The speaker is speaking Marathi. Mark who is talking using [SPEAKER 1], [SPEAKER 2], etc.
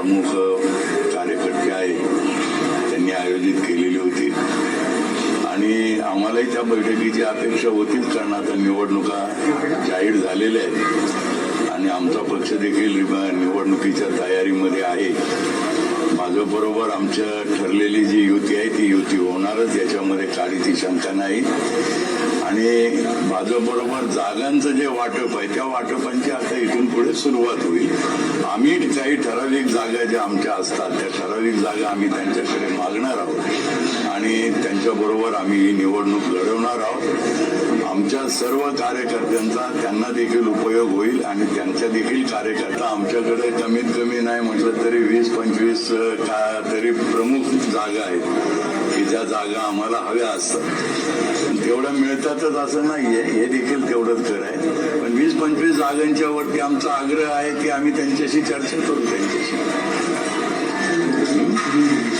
[SPEAKER 1] प्रमुख कार्यकर्ते आहेत. त्यांनी आयोजित केलेली होती. आणि आम्हालाही त्या बैठकीची अपेक्षा होतीच कारण आता निवडणुका जाहीर झालेल्या आहेत. आणि आमचा पक्ष देखील निवडणुकीच्या तयारीमध्ये आहे. माझ्याबरोबर आमच्या ठरलेली जी युती आहे ती युती होणारच. याच्यामध्ये काळीची शंका नाही. आणि माझ्याबरोबर जागांचं जे वाटप आहे त्या वाटपांची आता इथून पुढे सुरुवात होईल. आम्ही काही ठराविक जागा ज्या आमच्या असतात त्या ठराविक जागा आम्ही त्यांच्याकडे मागणार आहोत. आणि त्यांच्याबरोबर आम्ही ही निवडणूक लढवणार आहोत. आमच्या सर्व कार्यकर्त्यांचा त्यांना देखील उपयोग होईल आणि त्यांच्या देखील कार्यकर्ता आमच्याकडे कमीत कमी नाही म्हटलं तरी वीस पंचवीस का तरी प्रमुख जागा आहेत की ज्या जागा आम्हाला हव्या असतात. म्हणजे तेवढं मिळतातच असं नाहीये. हे देखील तेवढंच खरं आहे. पण वीस पंचवीस जागांच्या वरती आमचा आग्रह आहे की आम्ही त्यांच्याशी चर्चा करू त्यांच्याशी.